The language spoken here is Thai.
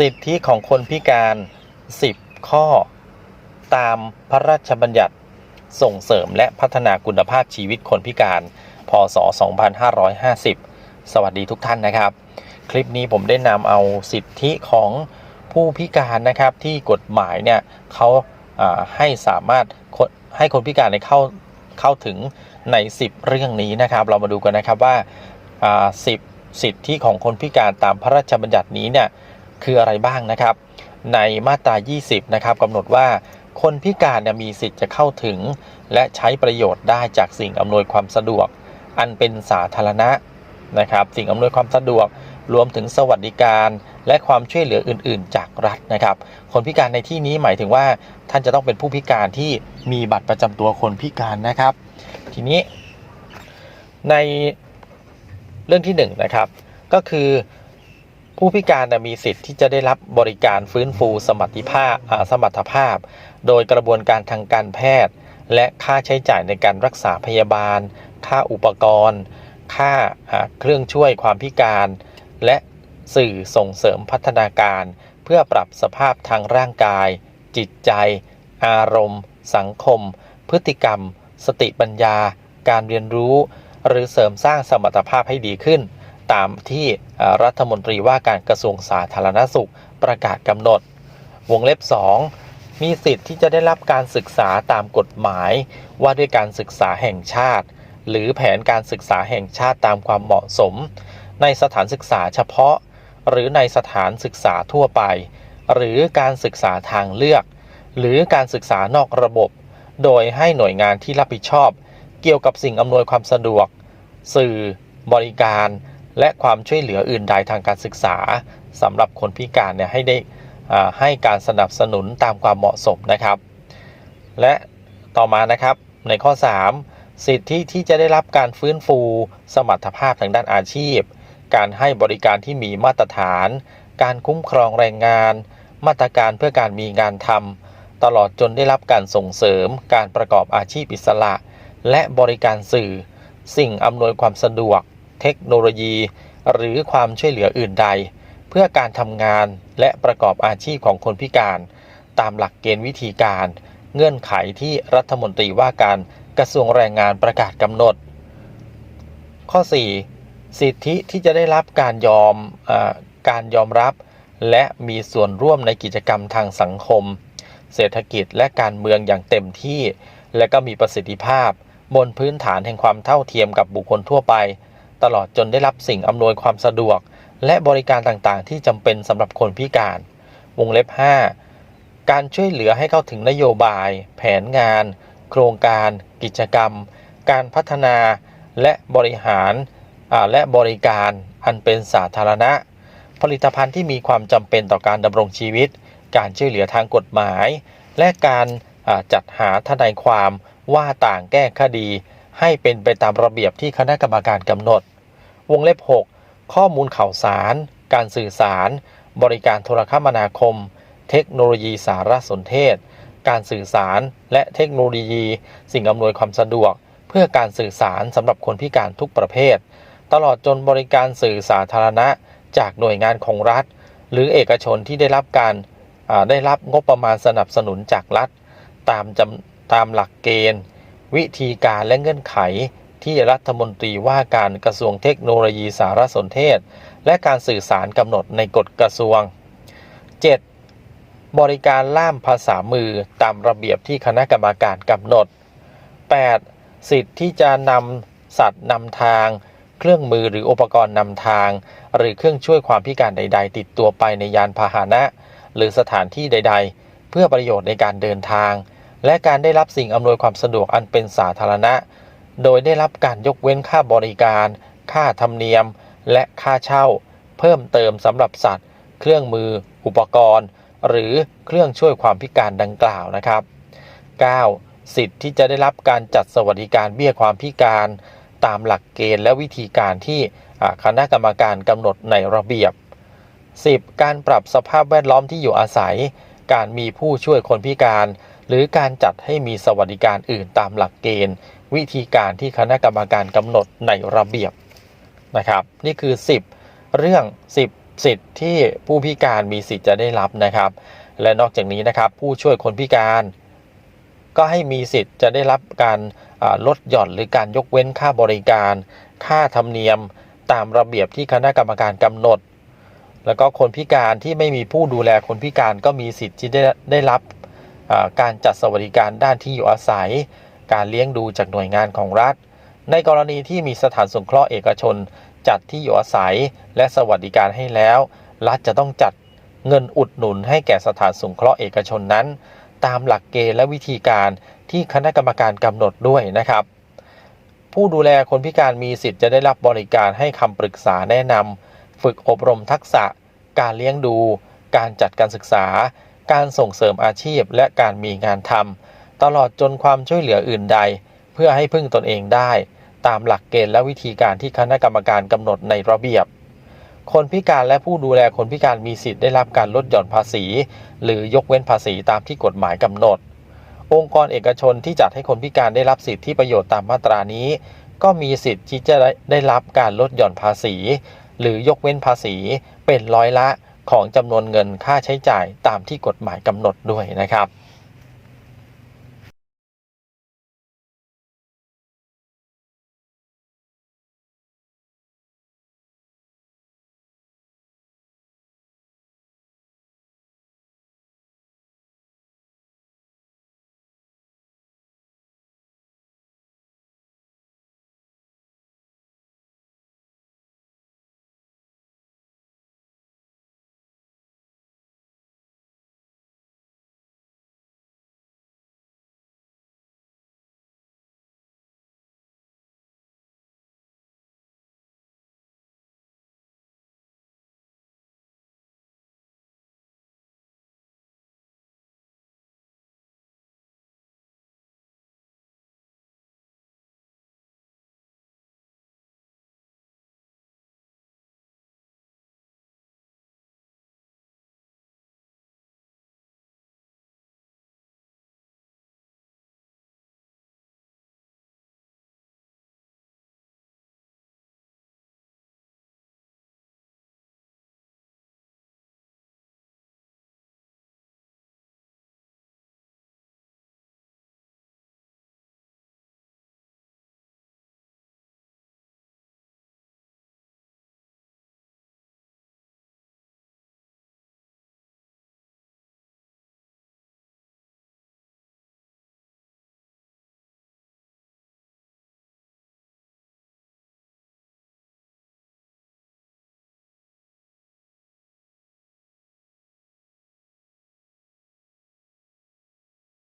สิทธิของคนพิการ 10 ข้อ ตามพระราชบัญญัติส่งเสริมและพัฒนาคุณภาพชีวิตคนพิการ พศ 2550 สวัสดีทุกท่านนะครับ คลิปนี้ผมได้นำเอาสิทธิของผู้พิการนะครับที่กฎหมายเนี่ยเขาาให้สามารถให้คนพิการในเข้าเข้าถึงใน 10 เรื่องนี้นะครับ เรามาดูกันนะครับว่าอ่า10 สิทธิของคนพิการตามพระราชบัญญัตินี้เนี่ย คืออะไรบ้างนะครับ ในมาตรา 20 นะครับกำหนดว่าคนพิการมีสิทธิ์จะเข้าถึง และใช้ประโยชน์ได้จากสิ่งอำนวยความสะดวก อันเป็นสาธารณะนะครับ สิ่งอำนวยความสะดวกรวมถึงสวัสดิการและความช่วยเหลืออื่น ๆ จากรัฐนะครับ คนพิการในที่นี้หมายถึงว่าท่านจะต้องเป็นผู้พิการที่มีบัตรประจำตัวคนพิการนะครับ ทีนี้ในเรื่องที่หนึ่งนะครับก็คือ ผู้พิการมีสิทธิ์ที่จะได้รับบริการฟื้นฟูสมรรถภาพสมรรถภาพ โดยกระบวนการทางการแพทย์ และค่าใช้จ่ายในการรักษาพยาบาล ค่าอุปกรณ์ ค่าเครื่องช่วยความพิการ และสื่อส่งเสริมพัฒนาการ เพื่อปรับสภาพทางร่างกาย จิตใจ อารมณ์ สังคม พฤติกรรม สติปัญญา การเรียนรู้ หรือเสริมสร้างสมรรถภาพให้ดีขึ้น ตามที่รัฐมนตรีว่าการกระทรวงสาธารณสุขประกาศกำหนด วงเล็บ 2 มีสิทธิ์ที่จะได้รับการศึกษาตามกฎหมาย ว่าด้วยการศึกษาแห่งชาติ หรือแผนการศึกษาแห่งชาติตามความเหมาะสม ในสถานศึกษาเฉพาะ หรือในสถานศึกษาทั่วไป หรือการศึกษาทางเลือก หรือการศึกษานอกระบบ โดยให้หน่วยงานที่รับผิดชอบ เกี่ยวกับสิ่งอำนวยความสะดวก สื่อ บริการ และความช่วยเหลืออื่นใดทางการศึกษาสำหรับคนพิการเนี่ยให้ได้อ่าให้การสนับสนุนตามความเหมาะสมนะครับ และต่อมานะครับในข้อ 3 สิทธิที่จะได้รับการฟื้นฟู สมรรถภาพทางด้านอาชีพ การให้บริการที่มีมาตรฐาน การคุ้มครองแรงงาน มาตรการเพื่อการมีงานทำตลอดจนได้รับการส่งเสริม การประกอบอาชีพอิสระ และบริการสื่อ สิ่งอำนวยความสะดวก เทคโนโลยี หรือความช่วยเหลืออื่นใด เพื่อการทำงานและประกอบอาชีพของคนพิการ ตามหลักเกณฑ์วิธีการ เงื่อนไขที่รัฐมนตรีว่าการกระทรวงแรงงานประกาศกำหนด ข้อ 4 สิทธิที่จะได้รับการยอมอการยอมรับ และมีส่วนร่วมในกิจกรรมทางสังคม เศรษฐกิจและการเมืองอย่างเต็มที่ และก็มีประสิทธิภาพ บนพื้นฐานแห่งความเท่าเทียมกับบุคคลทั่วไป ตลอดจนได้รับสิ่งอำนวยความสะดวก และบริการต่างๆ ที่จำเป็นสำหรับคนพิการ วงเล็บ 5 การช่วยเหลือให้เข้าถึงนโยบาย แผนงาน โครงการ กิจกรรม การพัฒนาและบริหารและบริการอันเป็นสาธารณะ ผลิตภัณฑ์ที่มีความจำเป็นต่อการดำรงชีวิต การช่วยเหลือทางกฎหมาย และการจัดหาทนายความว่าต่างแก้คดี ให้เป็นไปตามระเบียบที่คณะกรรมการกำหนด วงเล็บ 6 ข้อมูลข่าวสาร การสื่อสาร บริการโทรคมนาคม เทคโนโลยีสารสนเทศ การสื่อสาร และเทคโนโลยี สิ่งอำนวยความสะดวก เพื่อการสื่อสารสำหรับคนพิการทุกประเภท ตลอดจนบริการสื่อสาธารณะ จากหน่วยงานของรัฐ หรือเอกชนที่ได้รับการได้รับงบประมาณสนับสนุนจากรัฐ ตามตามหลักเกณฑ์ วิธีการและเงื่อนไขที่รัฐมนตรีว่าการกระทรวงเทคโนโลยีสารสนเทศ และการสื่อสารกำหนดในกฎกระทรวง 7. บริการล่ามภาษามือตามระเบียบที่คณะกรรมการกำหนด 8. สิทธิ์ที่จะนำสัตว์นำทาง เครื่องมือหรืออุปกรณ์นำทาง หรือเครื่องช่วยความพิการใด ๆ ติดตัวไปในยานพาหนะ หรือสถานที่ใด ๆ เพื่อประโยชน์ในการเดินทาง และการได้รับสิ่งอำนวยความสะดวกอันเป็นสาธารณะ โดยได้รับการยกเว้นค่าบริการ ค่าธรรมเนียม และค่าเช่า เพิ่มเติมสำหรับสัตว์ เครื่องมือ อุปกรณ์ หรือเครื่องช่วยความพิการดังกล่าวนะครับ 9. สิทธิ์ที่จะได้รับการจัดสวัสดิการเบี้ยความพิการ ตามหลักเกณฑ์และวิธีการที่คณะกรรมการกำหนดในระเบียบ 10. การปรับสภาพแวดล้อมที่อยู่อาศัย การมีผู้ช่วยคนพิการ หรือการจัดให้มีสวัสดิการอื่นตามหลักเกณฑ์ วิธีการที่คณะกรรมการกำหนดในระเบียบนะครับ นี่คือ 10 เรื่อง 10 สิทธิ์ที่ผู้พิการมีสิทธิ์จะได้รับนะครับ และนอกจากนี้นะครับ ผู้ช่วยคนพิการ ก็ให้มีสิทธิ์จะได้รับการลดหย่อนหรือการยกเว้นค่าบริการ ค่าธรรมเนียมตามระเบียบที่คณะกรรมการกำหนดแล้วก็คนพิการที่ไม่มีผู้ดูแลคนพิการก็มีสิทธิ์ที่ได้ได้รับ การจัดสวัสดิการด้านที่อยู่อาศัย การเลี้ยงดูจากหน่วยงานของรัฐ ในกรณีที่มีสถานสงเคราะห์เอกชน จัดที่อยู่อาศัย และสวัสดิการให้แล้ว รัฐจะต้องจัดเงินอุดหนุนให้แก่สถานสงเคราะห์เอกชนนั้น ตามหลักเกณฑ์และวิธีการที่คณะกรรมการกำหนดด้วยนะครับ ผู้ดูแลคนพิการมีสิทธิ์จะได้รับบริการให้คำปรึกษาแนะนำฝึกอบรมทักษะ การเลี้ยงดู การจัดการศึกษา การส่งเสริมอาชีพและการมีงานทำตลอดจนความช่วยเหลืออื่นใด เพื่อให้พึ่งตนเองได้ ตามหลักเกณฑ์และวิธีการที่คณะกรรมการกำหนดในระเบียบ คนพิการและผู้ดูแลคนพิการมีสิทธิ์ได้รับการลดหย่อนภาษี หรือยกเว้นภาษีตามที่กฎหมายกำหนด องค์กรเอกชนที่จัดให้คนพิการได้รับสิทธิประโยชน์ตามมาตรานี้ ก็มีสิทธิ์ที่จะได้ได้รับการลดหย่อนภาษี หรือยกเว้นภาษีเป็นร้อยละ ของจำนวนเงินค่าใช้จ่ายตามที่กฎหมายกำหนดด้วยนะครับ